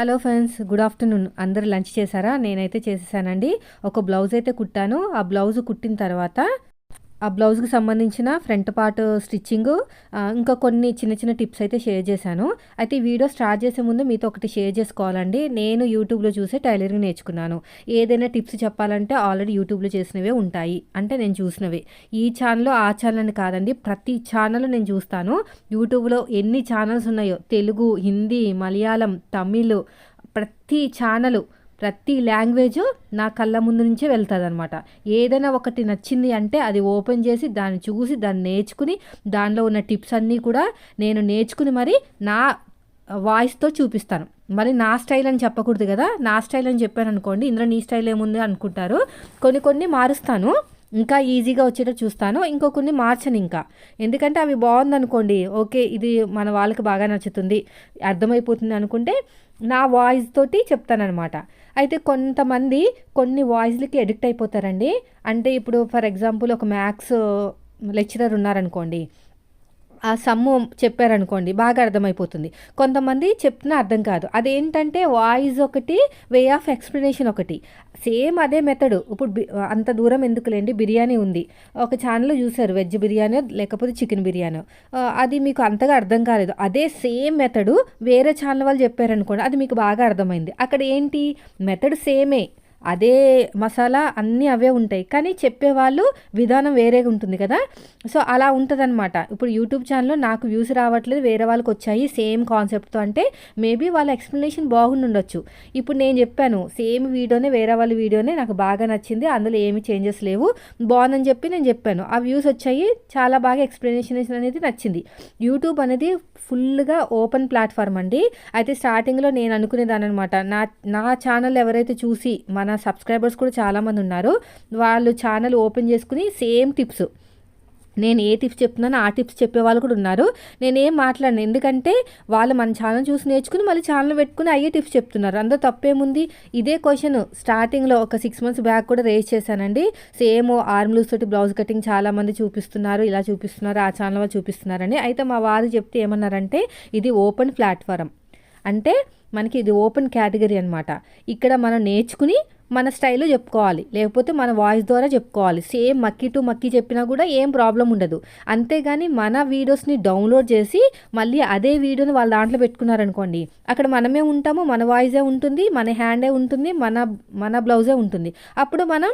Hello friends good afternoon. అందరు lunch చేశారా? నేనైతే చేసేసానండి. ఒక బ్లౌజ్ అయితే కుట్టాను. ఆ బ్లౌజ్ కుట్టిన తర్వాత ఆ బ్లౌజ్కి సంబంధించిన ఫ్రంట్ పార్ట్ స్టిచ్చింగ్ ఇంకా కొన్ని చిన్న చిన్న టిప్స్ అయితే షేర్ చేశాను. అయితే ఈ వీడియో స్టార్ట్ చేసే ముందు మీతో ఒకటి షేర్ చేసుకోవాలండి. నేను యూట్యూబ్లో చూసే టైలరింగ్ నేర్చుకున్నాను. ఏదైనా టిప్స్ చెప్పాలంటే ఆల్రెడీ యూట్యూబ్లో చేసినవే ఉంటాయి. అంటే నేను చూసినవి. ఈ ఛానల్ ఆ ఛానల్ అని కాదండి ప్రతి ఛానల్ నేను చూస్తాను. యూట్యూబ్లో ఎన్ని ఛానల్స్ ఉన్నాయో తెలుగు హిందీ మలయాళం తమిళ్ ప్రతి ఛానల్ ప్రతి లాంగ్వేజ్ నా కళ్ళ ముందు నుంచే వెళ్తుంది అనమాట ఏదైనా ఒకటి నచ్చింది అంటే అది ఓపెన్ చేసి దాన్ని చూసి దాన్ని నేర్చుకుని దానిలో ఉన్న టిప్స్ అన్నీ కూడా నేను నేర్చుకుని మరి నా వాయిస్తో చూపిస్తాను. మరి నా స్టైల్ అని చెప్పకూడదు కదా? నా స్టైల్ అని చెప్పాను అనుకోండి ఇందులో నీ స్టైల్ ఏముంది అనుకుంటారు. కొన్ని కొన్ని మారుస్తాను. ఇంకా ఈజీగా వచ్చేటట్టు చూస్తాను. ఇంకో కొన్ని మార్చను ఇంకా. ఎందుకంటే అవి బాగుందనుకోండి ఓకే ఇది మన వాళ్ళకి బాగా నచ్చుతుంది అర్థమైపోతుంది అనుకుంటే నా వాయిస్ తోటి చెప్తానమాట అయితే కొంతమంది కొన్ని వాయిస్లకి ఎడిక్ట్ అయిపోతారండి. అంటే ఇప్పుడు ఫర్ ఎగ్జాంపుల్ ఒక మ్యాథ్స్ లెక్చరర్ ఉన్నారనుకోండి ఆ సమ్ము చెప్పారనుకోండి బాగా అర్థమైపోతుంది. కొంతమంది చెప్తున్నా అర్థం కాదు. అదేంటంటే వాయిస్ ఒకటి వే ఆఫ్ ఎక్స్ప్లెనేషన్ ఒకటి. సేమ్ అదే మెథడ్. ఇప్పుడు అంత దూరం ఎందుకులేండి? బిర్యానీ ఉంది. ఒక ఛానల్ చూసారు వెజ్ బిర్యానీ లేకపోతే చికెన్ బిర్యానీ. అది మీకు అంతగా అర్థం కాలేదు. అదే సేమ్ మెథడు వేరే ఛానల్ వాళ్ళు చెప్పారనుకోండి అది మీకు బాగా అర్థమైంది. అక్కడ ఏంటి? మెథడ్ సేమే. అదే మసాలా అన్నీ అవే ఉంటాయి. కానీ చెప్పేవాళ్ళు విధానం వేరేగా ఉంటుంది కదా. సో అలా ఉంటుందన్నమాట. ఇప్పుడు యూట్యూబ్ ఛానల్లో నాకు వ్యూస్ రావట్లేదు వేరే వాళ్ళకి వచ్చాయి సేమ్ కాన్సెప్ట్తో అంటే మేబీ వాళ్ళ ఎక్స్ప్లెనేషన్ బాగుండొచ్చు ఇప్పుడు నేను చెప్పాను సేమ్ వీడియోనే వేరే వాళ్ళ వీడియోనే నాకు బాగా నచ్చింది అందులో ఏమి చేంజెస్ లేవు. బాగుందని చెప్పి నేను చెప్పాను. ఆ వ్యూస్ వచ్చాయి చాలా బాగా ఎక్స్ప్లెనేషన్ అనేది నచ్చింది. యూట్యూబ్ అనేది ఫుల్గా ఓపెన్ ప్లాట్ఫామ్ అండి. అయితే స్టార్టింగ్లో నేను అనుకునేదాన్ని అనమాట నా నా ఛానల్ ఎవరైతే చూసి మన సబ్స్క్రైబర్స్ కూడా చాలామంది ఉన్నారు. వాళ్ళు ఛానల్ ఓపెన్ చేసుకుని సేమ్ టిప్స్. నేను ఏ టిప్స్ చెప్తున్నానో ఆ టిప్స్ చెప్పే వాళ్ళు కూడా ఉన్నారు. నేనేం మాట్లాడను. ఎందుకంటే వాళ్ళు మన ఛానల్ చూసి నేర్చుకుని మళ్ళీ ఛానల్ పెట్టుకుని అయ్యే టిప్స్ చెప్తున్నారు. అందరూ తప్పేముంది? ఇదే క్వశ్చన్ స్టార్టింగ్లో ఒక సిక్స్ మంత్స్ బ్యాక్ కూడా రేస్ చేశానండి. సేమ్ ఆర్మ్లూస్ తోటి బ్లౌజ్ కటింగ్ చాలామంది చూపిస్తున్నారు. ఇలా చూపిస్తున్నారు. ఆ ఛానల్ వాళ్ళు చూపిస్తున్నారని. అయితే మా వారు చెప్తే ఏమన్నారంటే ఇది ఓపెన్ ప్లాట్ఫారం. అంటే మనకి ఇది ఓపెన్ కేటగిరీ అనమాట ఇక్కడ మనం నేర్చుకుని మన స్టైల్లో చెప్పుకోవాలి. లేకపోతే మన వాయిస్ ద్వారా చెప్పుకోవాలి. సేమ్ మక్కీ టు మక్కీ చెప్పినా కూడా ఏం ప్రాబ్లం ఉండదు. అంతేగాని మన వీడియోస్ని డౌన్లోడ్ చేసి మళ్ళీ అదే వీడియోని వాళ్ళ దాంట్లో పెట్టుకున్నారనుకోండి అక్కడ మనమే ఉంటాము మన వాయిసే ఉంటుంది మన హ్యాండే ఉంటుంది మన మన బ్లౌజే ఉంటుంది. అప్పుడు మనం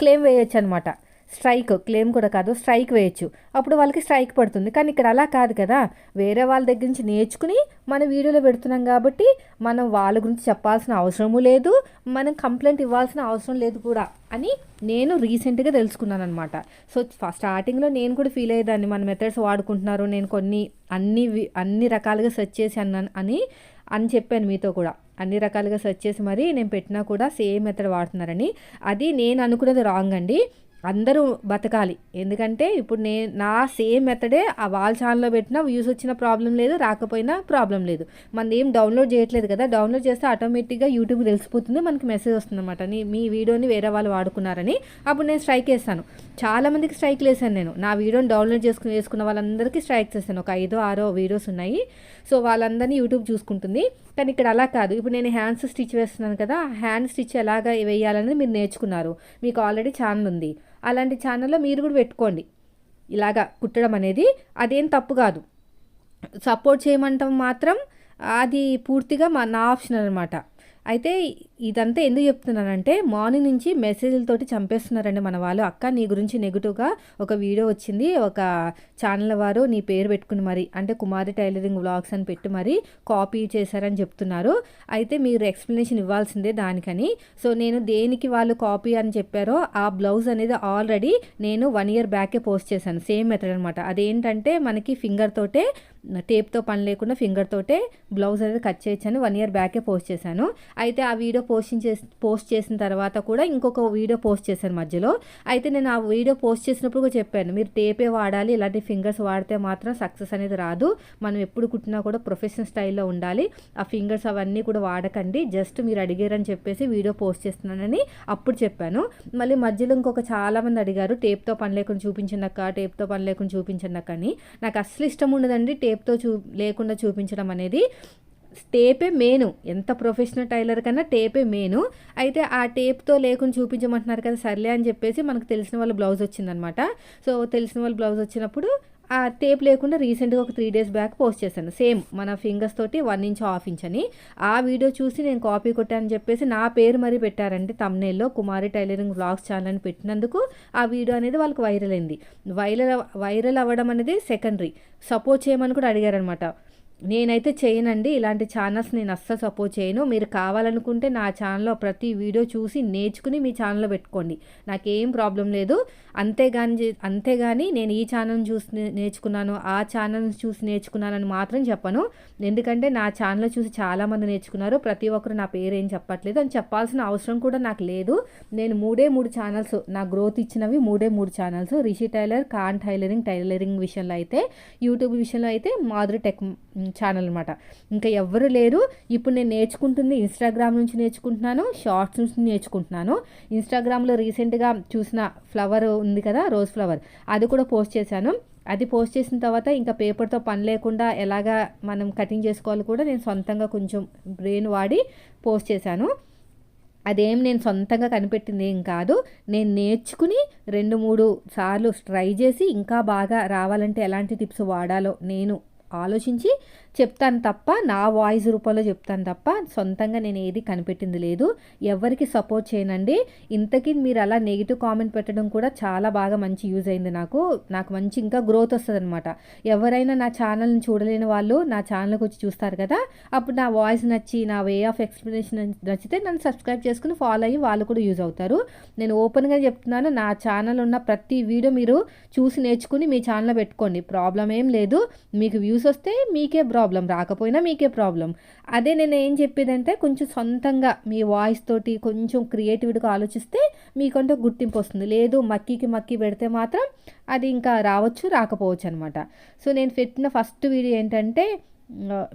క్లెయిమ్ వేయచ్చు అనమాట స్ట్రైక్ క్లెయిమ్ కూడా కాదు స్ట్రైక్ వేయచ్చు. అప్పుడు వాళ్ళకి స్ట్రైక్ పడుతుంది. కానీ ఇక్కడ అలా కాదు కదా. వేరే వాళ్ళ దగ్గర నుంచి నేర్చుకుని మన వీడియోలో పెడుతున్నాం కాబట్టి మనం వాళ్ళ గురించి చెప్పాల్సిన అవసరము లేదు మనం కంప్లైంట్ ఇవ్వాల్సిన అవసరం లేదు కూడా అని నేను రీసెంట్గా తెలుసుకున్నాను అనమాట సో స్టార్టింగ్లో నేను కూడా ఫీల్ అయ్యేదాన్ని. మన మెథడ్స్ వాడుకుంటున్నారు నేను కొన్ని అన్ని అన్ని రకాలుగా సెర్చ్ చేసి అన్నాను అని అని చెప్పాను మీతో కూడా. అన్ని రకాలుగా సెర్చ్ చేసి మరి నేను పెట్టినా కూడా సేమ్ మెథడ్ వాడుతున్నారని. అది నేను అనుకున్నది రాంగ్ అండి. అందరూ బతకాలి. ఎందుకంటే ఇప్పుడు నేను నా సేమ్ మెథడే ఆ వాల్ ఛానల్లో పెట్టినా వ్యూస్ వచ్చిన ప్రాబ్లం లేదు రాకపోయినా ప్రాబ్లం లేదు. మన ఏం డౌన్లోడ్ చేయట్లేదు కదా డౌన్లోడ్ చేస్తే ఆటోమేటిక్గా యూట్యూబ్ తెలిసిపోతుంది మనకి మెసేజ్ వస్తుంది అనమాట మీ వీడియోని వేరే వాళ్ళు వాడుకున్నారని అప్పుడు నేను స్ట్రైక్ వేస్తాను చాలామందికి స్ట్రైక్ వేసాను నేను. నా వీడియోని డౌన్లోడ్ చేసుకుని వేసుకున్న వాళ్ళందరికీ స్ట్రైక్ చేస్తాను ఒక ఐదో ఆరో వీడియోస్ ఉన్నాయి. సో వాళ్ళందరినీ యూట్యూబ్ చూసుకుంటుంది. కానీ ఇక్కడ అలా కాదు. ఇప్పుడు నేను హ్యాండ్స్ స్టిచ్ వేస్తున్నాను కదా హ్యాండ్ స్టిచ్ ఎలాగ వేయాలని మీరు నేర్చుకున్నారు. మీకు ఆల్రెడీ ఛానల్ ఉంది. అలాంటి ఛానల్లో మీరు కూడా పెట్టుకోండి. ఇలాగా కుట్టడం అనేది అదేం తప్పు కాదు. సపోర్ట్ చేయమంటాం మాత్రం అది పూర్తిగా మా నా ఆప్షన్ అనమాట. అయితే ఇదంతా ఎందుకు చెప్తున్నానంటే మార్నింగ్ నుంచి మెసేజ్లతోటి చంపేస్తున్నారండి మన వాళ్ళు. అక్క నీ గురించి నెగిటివ్గా ఒక వీడియో వచ్చింది. ఒక ఛానల్ వారు నీ పేరు పెట్టుకుని మరి అంటే కుమారి టైలరింగ్ వ్లాగ్స్ అని పెట్టి మరి కాపీ చేశారని చెప్తున్నారు. అయితే మీరు ఎక్స్ప్లెనేషన్ ఇవ్వాల్సిందే దానికని. సో నేను దేనికి వాళ్ళు కాపీ అని చెప్పారో ఆ బ్లౌజ్ అనేది ఆల్రెడీ నేను వన్ ఇయర్ బ్యాకే పోస్ట్ చేశాను. సేమ్ మెథడ్ అనమాట అదేంటంటే మనకి ఫింగర్ తోటే టేప్తో పని లేకుండా ఫింగర్ తోటే బ్లౌజ్ అనేది కట్ చేయొచ్చని వన్ ఇయర్ బ్యాకే పోస్ట్ చేశాను. అయితే ఆ వీడియో పోస్టింగ్ చేసి పోస్ట్ చేసిన తర్వాత కూడా ఇంకొక వీడియో పోస్ట్ చేశాను మధ్యలో. అయితే నేను ఆ వీడియో పోస్ట్ చేసినప్పుడు కూడా చెప్పాను మీరు టేపే వాడాలి ఇలాంటి ఫింగర్స్ వాడితే మాత్రం సక్సెస్ అనేది రాదు. మనం ఎప్పుడు కుట్టినా కూడా ప్రొఫెషనల్ స్టైల్లో ఉండాలి. ఆ ఫింగర్స్ అవన్నీ కూడా వాడకండి. జస్ట్ మీరు అడిగారని చెప్పేసి వీడియో పోస్ట్ చేస్తున్నానని అప్పుడు చెప్పాను. మళ్ళీ మధ్యలో ఇంకొక చాలామంది అడిగారు టేప్తో పని లేకుండా చూపించండి టేప్తో పని లేకుండా చూపించండి అని. నాకు అస్సలు ఇష్టం ఉండదండి టేప్ టేప్తో చూ లేకుండా చూపించడం అనేది టేపే మెయిన్. ఎంత ప్రొఫెషనల్ టైలర్ కన్నా టేపే మెయిన్. అయితే ఆ టేప్తో లేకుండా చూపించమంటున్నారు కదా సర్లే అని చెప్పేసి మనకు తెలిసిన వాళ్ళ బ్లౌజ్ వచ్చిందనమాట. సో తెలిసిన వాళ్ళ బ్లౌజ్ వచ్చినప్పుడు ఆ టేప్ లేకుండా రీసెంట్గా ఒక త్రీ డేస్ బ్యాక్ పోస్ట్ చేశాను. సేమ్ మన ఫింగర్స్ తోటి వన్ ఇంచ్ హాఫ్ ఇంచ్ అని. ఆ వీడియో చూసి నేను కాపీ కొట్టానని చెప్పేసి నా పేరు మరీ పెట్టారంటే తమ్నేల్లో కుమారి టైలరింగ్ బ్లాగ్స్ ఛానల్ అని పెట్టినందుకు ఆ వీడియో అనేది వాళ్ళకి వైరల్ అయింది. వైరల్ వైరల్ అవ్వడం అనేది సెకండరీ సపోర్ట్ చేయమని కూడా అడిగారనమాట నేనైతే చేయనండి. ఇలాంటి ఛానల్స్ నేను అస్సలు సపోర్ట్ చేయను. మీరు కావాలనుకుంటే నా ఛానల్లో ప్రతి వీడియో చూసి నేర్చుకుని మీ ఛానల్లో పెట్టుకోండి. నాకేం ప్రాబ్లం లేదు. అంతేగాని అంతేగాని నేను ఈ ఛానల్ చూసి నేర్చుకున్నాను ఆ ఛానల్ చూసి నేర్చుకున్నానని మాత్రం చెప్పను. ఎందుకంటే నా ఛానల్ చూసి చాలామంది నేర్చుకున్నారు. ప్రతి ఒక్కరు నా పేరు ఏం చెప్పట్లేదు అని చెప్పాల్సిన అవసరం కూడా నాకు లేదు. నేను మూడే మూడు ఛానల్స్ నా గ్రోత్ ఇచ్చినవి మూడే మూడు ఛానల్స్. రిషి టైలర్ కాన్ టైలరింగ్ టైలరింగ్ విషయంలో అయితే యూట్యూబ్ విషయంలో అయితే మాధురి టెక్ ఛానల్ అనమాట ఇంకా ఎవ్వరు లేరు. ఇప్పుడు నేను నేర్చుకుంటుంది ఇన్స్టాగ్రామ్ నుంచి నేర్చుకుంటున్నాను షార్ట్స్ నుంచి నేర్చుకుంటున్నాను. ఇన్స్టాగ్రామ్లో రీసెంట్గా చూసిన ఫ్లవర్ ఉంది కదా రోజ్ ఫ్లవర్ అది కూడా పోస్ట్ చేశాను. అది పోస్ట్ చేసిన తర్వాత ఇంకా పేపర్తో పని లేకుండా ఎలాగా మనం కటింగ్ చేసుకోవాలి కూడా నేను సొంతంగా కొంచెం బ్రెయిన్ వాడి పోస్ట్ చేశాను. అదేం నేను సొంతంగా కనిపెట్టింది ఏం కాదు. నేను నేర్చుకుని రెండు మూడు సార్లు ట్రై చేసి ఇంకా బాగా రావాలంటే ఎలాంటి టిప్స్ వాడాలో నేను ఆలోచించి చెప్తాను తప్ప నా వాయిస్ రూపంలో చెప్తాను తప్ప సొంతంగా నేను ఏది కనిపెట్టింది లేదు. ఎవరికి సపోర్ట్ చేయనండి. ఇంతకీ మీరు అలా నెగిటివ్ కామెంట్ పెట్టడం కూడా చాలా బాగా మంచి యూజ్ అయింది నాకు. నాకు మంచి ఇంకా గ్రోత్ వస్తుంది అనమాట ఎవరైనా నా ఛానల్ని చూడలేని వాళ్ళు నా ఛానల్కి వచ్చి చూస్తారు కదా అప్పుడు నా వాయిస్ నచ్చి నా వే ఆఫ్ ఎక్స్ప్లెనేషన్ నచ్చితే నన్ను సబ్స్క్రైబ్ చేసుకుని ఫాలో అయ్యి వాళ్ళు కూడా యూజ్ అవుతారు. నేను ఓపెన్గా చెప్తున్నాను నా ఛానల్ ఉన్న ప్రతి వీడియో మీరు చూసి నేర్చుకుని మీ ఛానల్లో పెట్టుకోండి. ప్రాబ్లం ఏం లేదు. మీకు వ్యూస్ వస్తే మీకే ప్రాబ్లం రాకపోయినా మీకే ప్రాబ్లం. అదే నేను ఏం చెప్పేదంటే కొంచెం సొంతంగా మీ వాయిస్ తోటి కొంచెం క్రియేటివిటీగా ఆలోచిస్తే మీకంటూ గుర్తింపు వస్తుంది. లేదు మక్కీకి మక్కి పెడితే మాత్రం అది ఇంకా రావచ్చు రాకపోవచ్చు అనమాట సో నేను పెట్టిన ఫస్ట్ వీడియో ఏంటంటే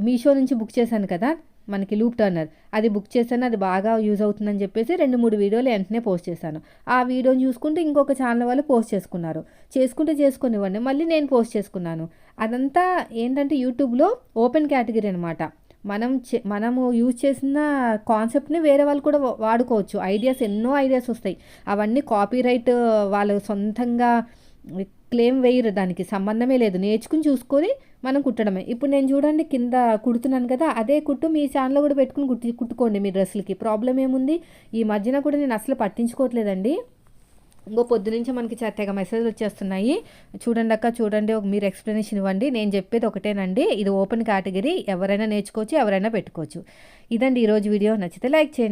మీషో నుంచి బుక్ చేశాను కదా. మనకి లూప్ టర్నర్. అది బుక్ చేశాను అది బాగా యూజ్ అవుతుందని చెప్పేసి రెండు మూడు వీడియోలు వెంటనే పోస్ట్ చేశాను. ఆ వీడియోని చూసుకుంటే ఇంకొక ఛానల్ వాళ్ళు పోస్ట్ చేసుకున్నారు. చేసుకుంటే చేసుకునివ్వండి మళ్ళీ నేను పోస్ట్ చేసుకున్నాను. అదంతా ఏంటంటే యూట్యూబ్లో ఓపెన్ కేటగిరీ అనమాట మనం మనము యూజ్ చేసిన కాన్సెప్ట్ని వేరే వాళ్ళు కూడా వాడుకోవచ్చు. ఐడియాస్ ఎన్నో ఐడియాస్ వస్తాయి. అవన్నీ కాపీరైట్ వాళ్ళు సొంతంగా క్లెయిమ్ వేయరు దానికి. సంబంధమే లేదు. నేర్చుకుని చూసుకొని మనం కుట్టడమే. ఇప్పుడు నేను చూడండి కింద కుడుతున్నాను కదా అదే కుట్టు మీ ఛానల్లో కూడా పెట్టుకుని కుట్టి కుట్టుకోండి మీ డ్రెస్సులకి. ప్రాబ్లం ఏముంది? ఈ మధ్యన కూడా నేను అసలు పట్టించుకోవట్లేదండి. ఇంకో పొద్దునుంచి మనకి తెగ మెసేజ్ వచ్చేస్తున్నాయి. చూడండి అక్క చూడండి మీరు ఎక్స్ప్లెనేషన్ ఇవ్వండి. నేను చెప్పేది ఒకటేనండి. ఇది ఓపెన్ కేటగిరీ ఎవరైనా నేర్చుకోవచ్చు ఎవరైనా పెట్టుకోవచ్చు. ఇదండి ఈరోజు వీడియో. నచ్చితే లైక్ చేయండి.